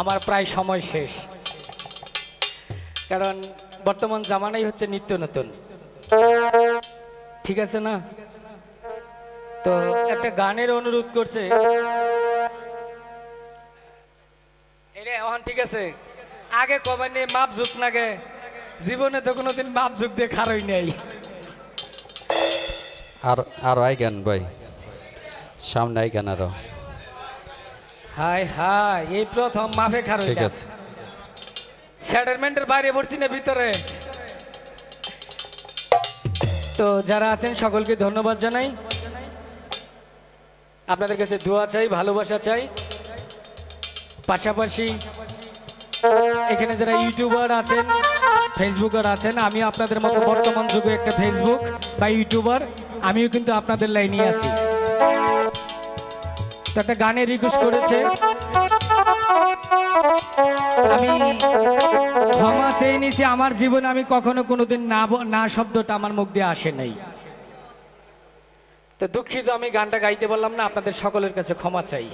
আমার প্রায় সময় শেষ। কারণ বর্তমান জামানাই হচ্ছে নিত্য নতুন। ঠিক আছে না? তো একটা গানের অনুরোধ করছে। ঠিক আছে? আগে কবে নিয়ে মাপ ঝুঁক নাগে জীবনে তো কোনোদিন মাপ ঝুঁক দিয়ে খারই নেই। আর আর আই গান, ভাই। সামনে আই গান আরও। হাই হাই এই প্রথম মাফে খারই ঠিক আছে। সেটেলমেন্টের বাইরে পড়ছি না ভিতরে। তো যারা আছেন সকলকে ধন্যবাদ জানাই। আপনাদের কাছে দোয়া চাই ভালোবাসা চাই। পাশাপাশি এখানে যারা ইউটিউবার আছেন ফেসবুকার আছেন আমি আপনাদের মতো বর্তমান যুগে একটা ফেসবুক বা ইউটিউবার আমিও কিন্তু আপনাদের লাইনে আছি। তো একটা গানে রিকোয়েস্ট করেছে। আমি ক্ষমা চেয়ে নিয়েছি, আমার জীবনে আমি কখনো কোনোদিন না না শব্দটা আমার মুখ দিয়ে আসে নাই। তো দুঃখিত, আমি গানটা গাইতে পারলাম না, আপনাদের সকলের কাছে ক্ষমা চাই।